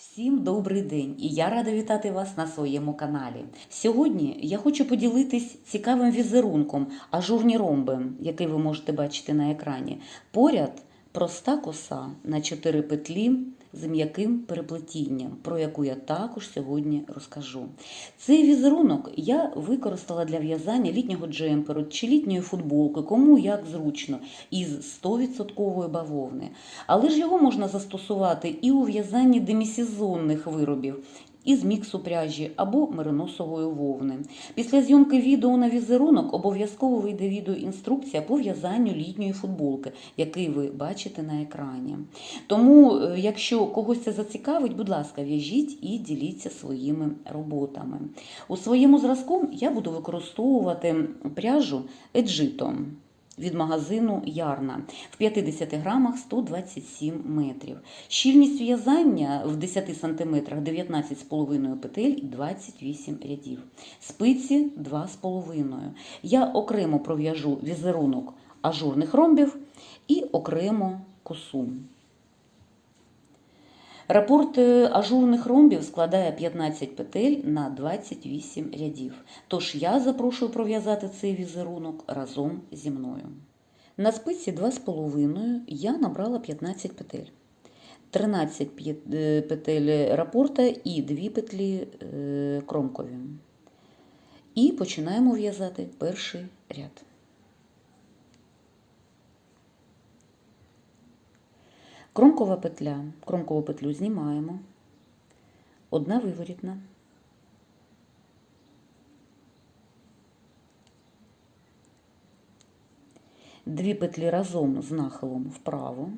Всім добрий день і я рада вітати вас на своєму каналі. Сьогодні я хочу поділитись цікавим візерунком ажурні ромби, який ви можете бачити на екрані. Поряд проста коса на 4 петлі з м'яким переплетінням, про яку я також сьогодні розкажу. Цей візерунок я використала для в'язання літнього джемперу чи літньої футболки, кому як зручно, із 100% бавовни. Але ж його можна застосувати і у в'язанні демісезонних виробів. Із міксу пряжі або мериносової вовни. Після зйомки відео на візерунок обов'язково вийде відеоінструкція по в'язанню літньої футболки, який ви бачите на екрані. Тому, е, якщо когось це зацікавить, будь ласка, в'яжіть і діліться своїми роботами. У своєму зразку я буду використовувати пряжу Еджито від магазину Ярна в 50 грамах 127 метрів. Щільність в'язання в 10 сантиметрах 19,5 петель і 28 рядів. Спиці 2,5. Я окремо пров'яжу візерунок ажурних ромбів і окремо косу. Рапорт е, ажурних ромбів складає 15 петель на 28 рядів. Тож я запрошую пров'язати цей візерунок разом зі мною. На спиці 2,5 я набрала 15 петель. 13 е, петель рапорта і 2 петлі е, кромкові. І починаємо в'язати перший ряд. Кромкова петля. Кромкову петлю знімаємо. Одна виворітна. Дві петлі разом з нахилом вправо.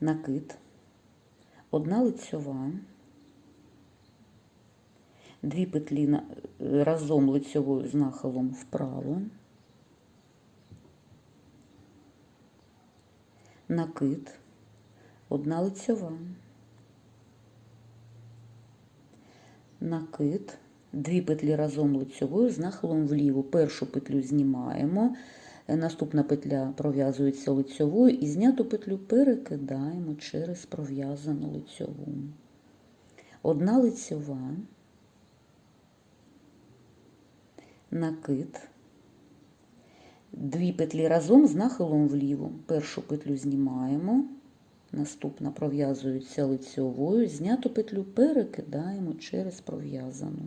Накид. Одна лицьова. Дві петлі разом лицьовою з нахилом вправо. Накид. Одна лицьова. Накид. Дві петлі разом лицьовою з нахилом вліво. Першу петлю знімаємо. Е, Наступна петля пров'язується лицьовою і зняту петлю перекидаємо через пров'язану лицьову. Одна лицьова. Накид, дві петлі разом з нахилом вліво. Першу петлю знімаємо, наступна пров'язується лицьовою, зняту петлю перекидаємо через пров'язану.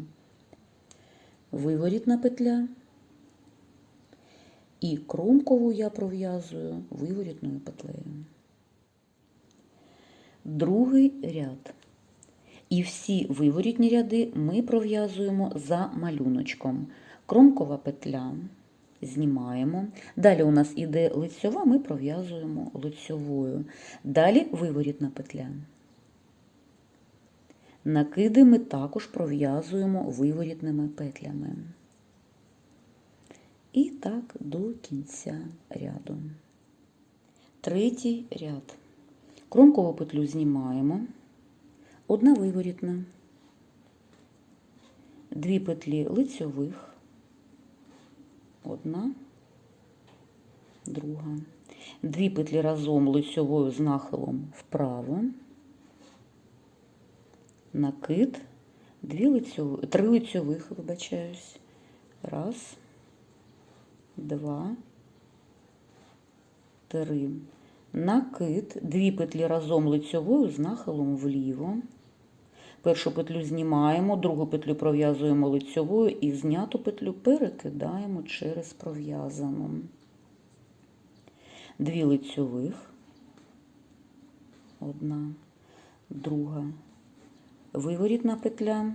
Виворітна петля. І кромкову я пров'язую виворітною петлею. Другий ряд. І всі виворітні ряди ми пров'язуємо за малюночком. Кромкова петля знімаємо. Далі у нас іде лицьова, ми пров'язуємо лицьовою. Далі виворітна петля. Накиди ми також пров'язуємо виворітними петлями. І так до кінця ряду. Третій ряд. Кромкову петлю знімаємо. Одна виворітна, дві петлі лицьових, одна, друга, дві петлі разом лицьовою з нахилом вправо, накид, дві лицьові, три лицьових, вибачаюсь, раз, два, три. Накид, дві петлі разом лицьовою з нахилом вліво. Першу петлю знімаємо, другу петлю пров'язуємо лицьовою і зняту петлю перекидаємо через пров'язану. Дві лицьових, одна, друга, виворітна петля.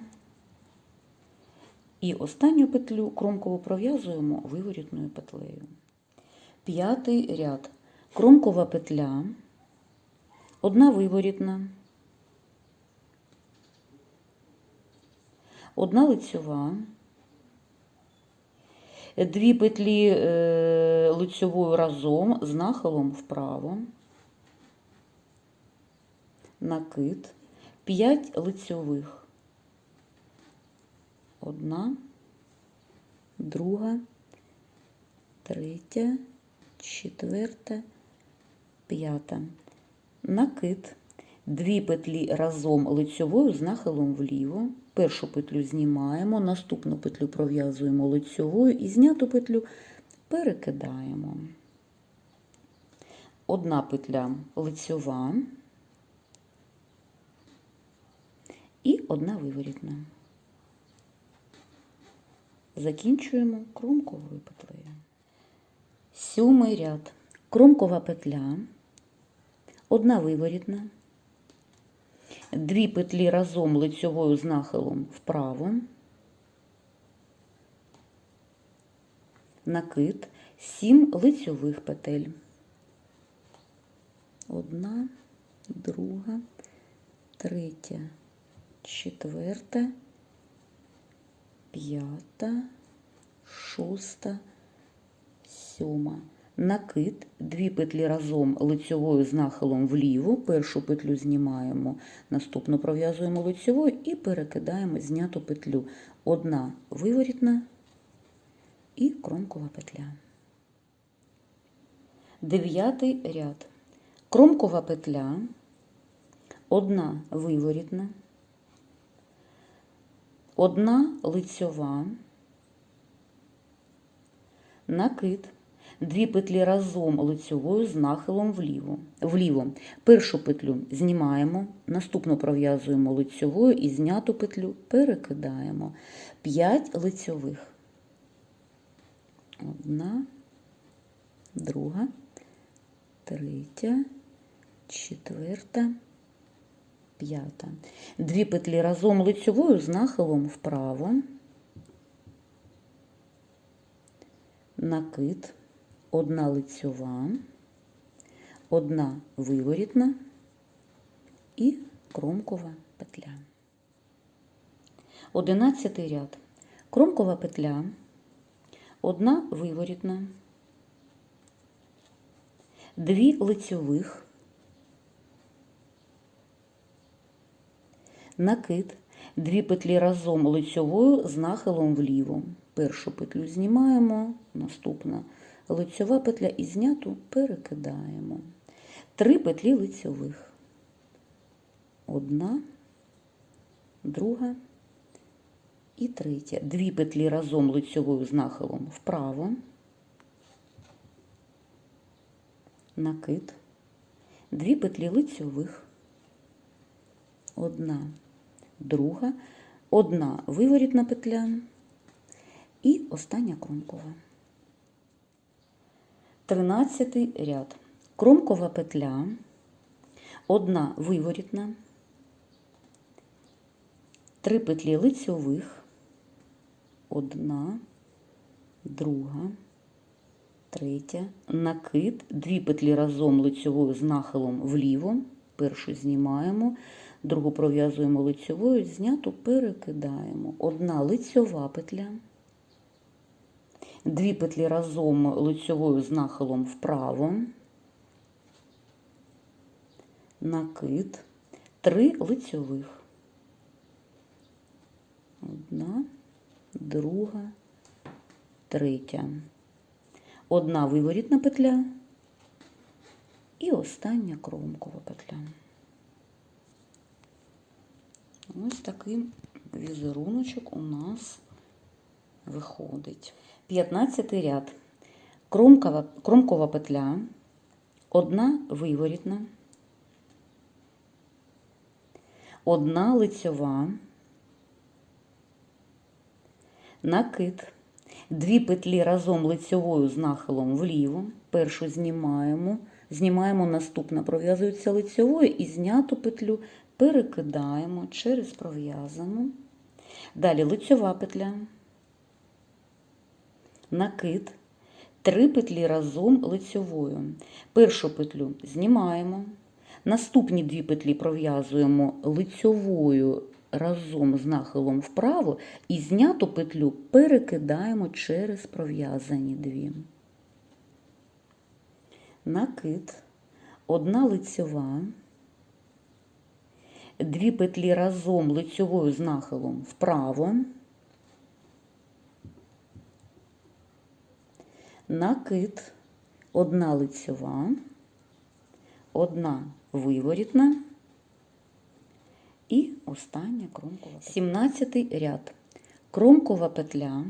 І останню петлю кромково пров'язуємо виворітною петлею. П'ятий ряд. Кромкова петля, одна виворітна, одна лицьова, дві петлі е, лицьовою разом з нахилом вправо, накид, 5 лицьових, одна, друга, третя, четверта, п'ята. Накид. Дві петлі разом лицьовою з нахилом вліво. Першу петлю знімаємо, наступну петлю пров'язуємо лицьовою і зняту петлю перекидаємо. Одна петля лицьова і одна виворітна. Закінчуємо кромковою петлею. Сьомий ряд. Кромкова петля, одна виворітна, дві петлі разом лицьовою з нахилом вправо, накид, сім лицьових петель. Одна, друга, третя, четверта, п'ята, шоста, сьома. Накид, дві петлі разом лицьовою з нахилом вліво, першу петлю знімаємо, наступну пров'язуємо лицьовою і перекидаємо зняту петлю. Одна виворітна і кромкова петля. Дев'ятий ряд. Кромкова петля, одна виворітна, одна лицьова, накид, дві петлі разом лицьовою з нахилом вліво. вліво. Першу петлю знімаємо, наступну пров'язуємо лицьовою і зняту петлю перекидаємо. П'ять лицьових. Одна, друга, третя, четверта, п'ята. Дві петлі разом лицьовою з нахилом вправо, накид, одна лицьова, одна виворітна і кромкова петля. Одинадцятий ряд. Кромкова петля, одна виворітна, дві лицьових, накид, дві петлі разом лицьовою з нахилом вліво. Першу петлю знімаємо, наступна лицьова петля і зняту перекидаємо. Три петлі лицьових. Одна, друга і третя. Дві петлі разом лицьовою з нахилом вправо. накид, дві петлі лицьових, одна, друга, одна виворітна петля і остання кромкова. Тринадцятий ряд. Кромкова петля, одна виворітна, три петлі лицьових, одна, друга, третя, накид, дві петлі разом лицьовою з нахилом вліво, першу знімаємо, другу пров'язуємо лицьовою, зняту перекидаємо. Одна лицьова петля, дві петлі разом лицьовою з нахилом вправо, накид, три лицьових. Одна, друга, третя одна виворітна петля і остання кромкова петля. Ось такий візеруночок у нас виходить. 15 ряд. Кромкова, кромкова петля, одна виворітна, одна лицьова, накид. Дві петлі разом лицьовою з нахилом вліво. Першу знімаємо, знімаємо наступна, пров'язується лицьовою і зняту петлю перекидаємо через пров'язану. Далі лицьова петля, накид, три петлі разом лицьовою. Першу петлю знімаємо, наступні дві петлі пров'язуємо лицьовою разом з нахилом вправо і зняту петлю перекидаємо через пров'язані дві. Накид, одна лицьова, дві петлі разом лицьовою з нахилом вправо, накид, одна лицьова, одна виворітна і остання кромкова. 17 ряд. Кромкова петля,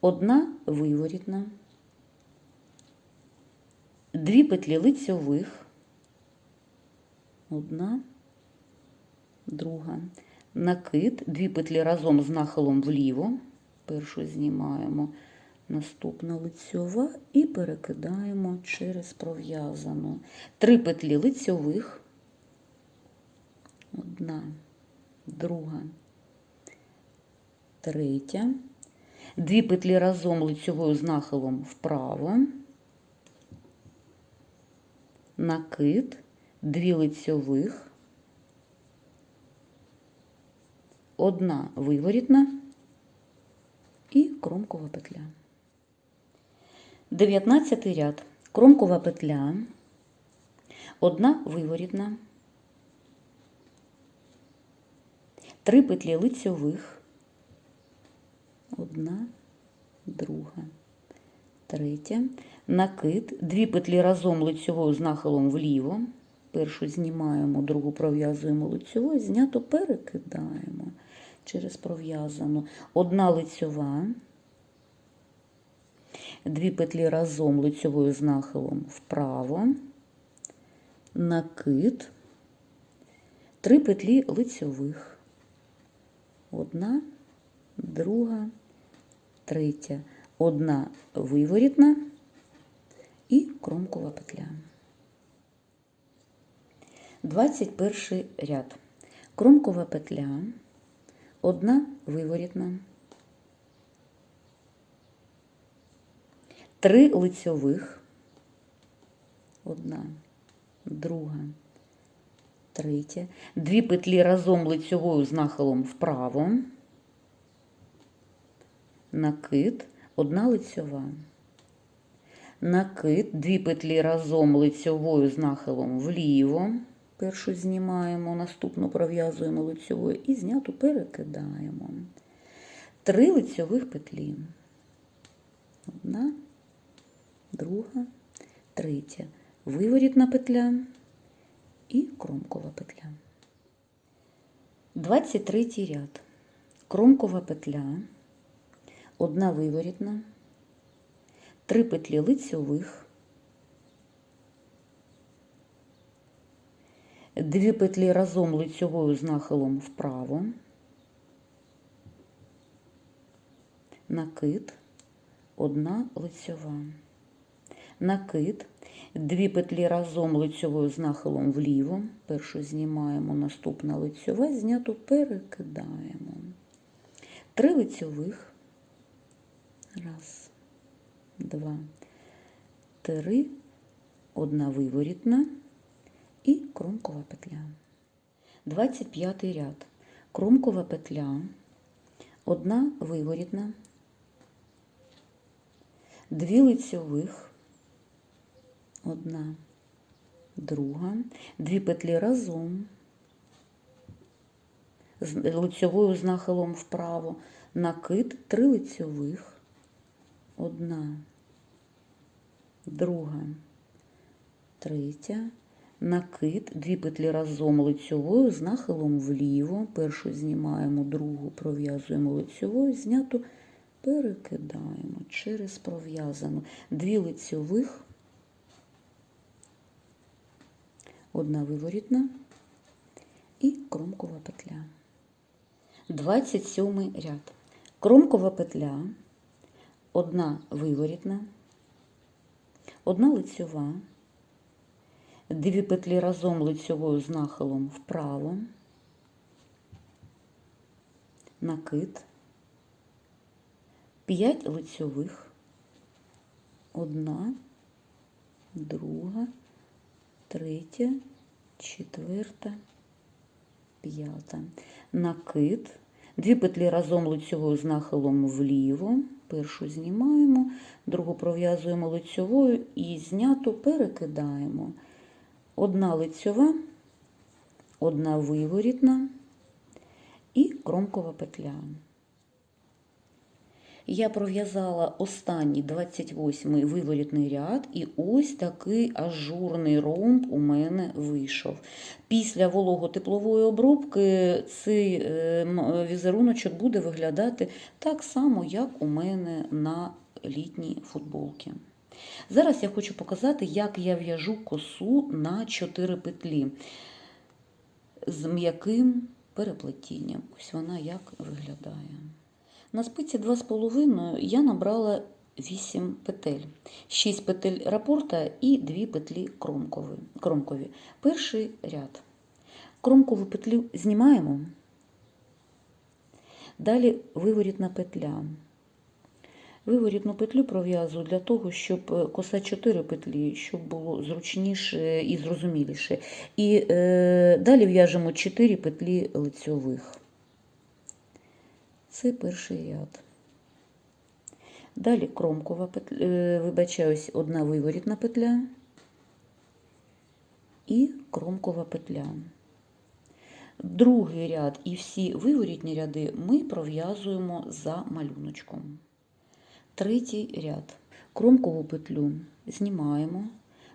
одна виворітна, дві петлі лицьових, одна, друга, накид, дві петлі разом з нахилом вліво, першу знімаємо, наступна лицьова і перекидаємо через пров'язану. Три петлі лицьових, одна, друга, третя, дві петлі разом лицьовою з нахилом вправо, накид, дві лицьових, одна виворітна і кромкова петля. 19 ряд. Кромкова петля, одна виворітна, три петлі лицьових, одна, друга, третя, накид, дві петлі разом лицьовою з нахилом вліво, першу знімаємо, другу пров'язуємо лицьовою, знято перекидаємо через пров'язану, одна лицьова, дві петлі разом лицьовою з нахилом вправо, накид, три петлі лицьових, одна, друга, третя, одна виворітна і кромкова петля. 21 ряд. Кромкова петля, одна виворітна, три лицьових, одна, друга, третя, дві петлі разом лицьовою з нахилом вправо, накид, одна лицьова. Накид, дві петлі разом лицьовою з нахилом вліво. Першу знімаємо, наступну пров'язуємо лицьовою і зняту перекидаємо. Три лицьових петлі. Одна, друга, третя. Виворітна петля і кромкова петля. 23 ряд. Кромкова петля, одна виворітна, три петлі лицьових, дві петлі разом лицьовою з нахилом вправо, накид, одна лицьова, накид, дві петлі разом лицьовою з нахилом вліво, першу знімаємо, наступна лицьова, зняту перекидаємо. Три лицьових, раз, два, три, одна виворітна і кромкова петля. 25 ряд. Кромкова петля, одна виворітна, дві лицьових, одна, друга, дві петлі разом, з лицьовою з нахилом вправо, накид, три лицьових, одна, друга, третя, накид, дві петлі разом лицьовою з нахилом вліво, першу знімаємо, другу пров'язуємо лицьовою, зняту перекидаємо через пров'язану, дві лицьових, одна виворітна і кромкова петля. 27 ряд. Кромкова петля, одна виворітна, одна лицьова, дві петлі разом лицьовою з нахилом вправо, накид, 5 лицьових, одна, друга, третя, четверта, п'ята. Накид, дві петлі разом лицьовою з нахилом вліво, першу знімаємо, другу пров'язуємо лицьовою і зняту перекидаємо. Одна лицьова, одна виворітна і кромкова петля. Я пров'язала останній 28-й виворітний ряд, і ось такий ажурний ромб у мене вийшов. Після вологотеплової обробки цей е, візеруночок буде виглядати так само, як у мене на літній футболці. Зараз я хочу показати, як я в'яжу косу на 4 петлі з м'яким переплетінням. Ось вона як виглядає. На спиці 2,5 я набрала 8 петель, 6 петель рапорта і 2 петлі кромкові. Перший ряд. Кромкову петлю знімаємо. Далі виворітна петля. Виворітну петлю пров'язую для того, щоб е, коса 4 петлі, щоб було зручніше і зрозуміліше. І е, далі в'яжемо 4 петлі лицьових. Це перший ряд. Далі кромкова петля, е, вибачаюсь, одна виворітна петля і кромкова петля. Другий ряд і всі виворітні ряди ми пров'язуємо за малюночком. Третій ряд. Кромкову петлю знімаємо,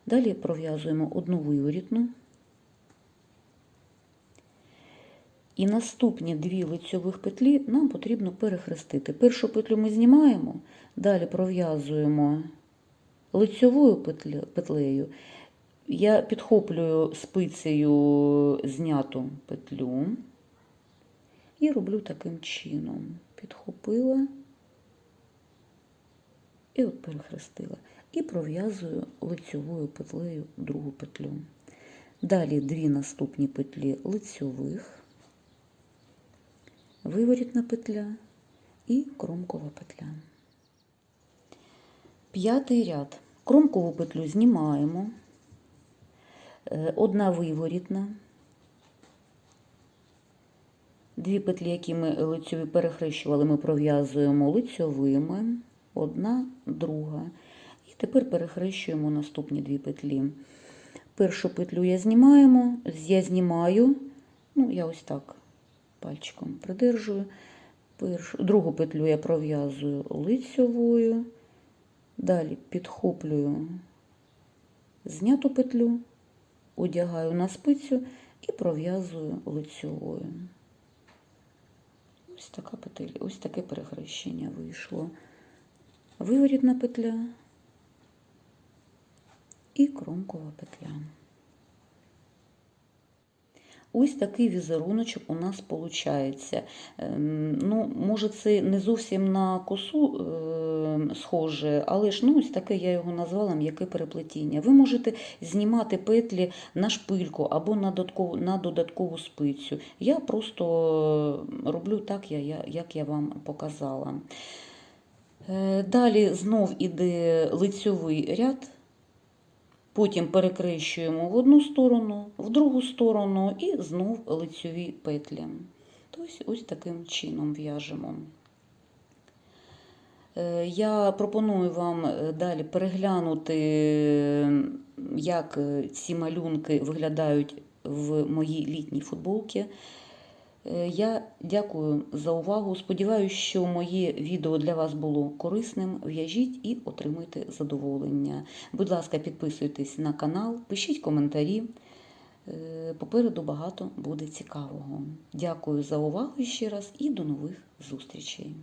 далі пров'язуємо одну виворітну. І наступні дві лицьових петлі нам потрібно перехрестити. Першу петлю ми знімаємо, далі пров'язуємо лицьовою петлею. Я підхоплюю спицею зняту петлю і роблю таким чином. Підхопила і от перехрестила. І пров'язую лицьовою петлею другу петлю. Далі дві наступні петлі лицьових, виворітна петля і кромкова петля. П'ятий ряд. Кромкову петлю знімаємо, Е, одна виворітна, дві петлі, які ми лицьові перехрещували, ми пров'язуємо лицьовими, одна, друга. І тепер перехрещуємо наступні дві петлі. Першу петлю я знімаємо, я знімаю, ну, я ось так пальчиком придержую. Першу, другу петлю я пров'язую лицьовою, далі підхоплюю зняту петлю, одягаю на спицю і пров'язую лицьовою. Ось така петель, ось таке перехрещення вийшло. Виворітна петля і кромкова петля. Ось такий візеруночок у нас виходить. Ну, може, це не зовсім на косу е, схоже, але ж ну, ось таке я його назвала м'яке переплетіння. Ви можете знімати петлі на шпильку або на додаткову, на додаткову спицю. Я просто роблю так, як я вам показала. Е, Далі знов іде лицьовий ряд. Потім перекрещуємо в одну сторону, в другу сторону і знов лицьові петлі. Тобто ось таким чином в'яжемо. Е, Я пропоную вам е, далі переглянути, як ці малюнки виглядають в моїй літній футболці. Е, Я дякую за увагу. Сподіваюся, що моє відео для вас було корисним. В'яжіть і отримуйте задоволення. Будь ласка, підписуйтесь на канал, пишіть коментарі. Е, Попереду багато буде цікавого. Дякую за увагу ще раз і до нових зустрічей.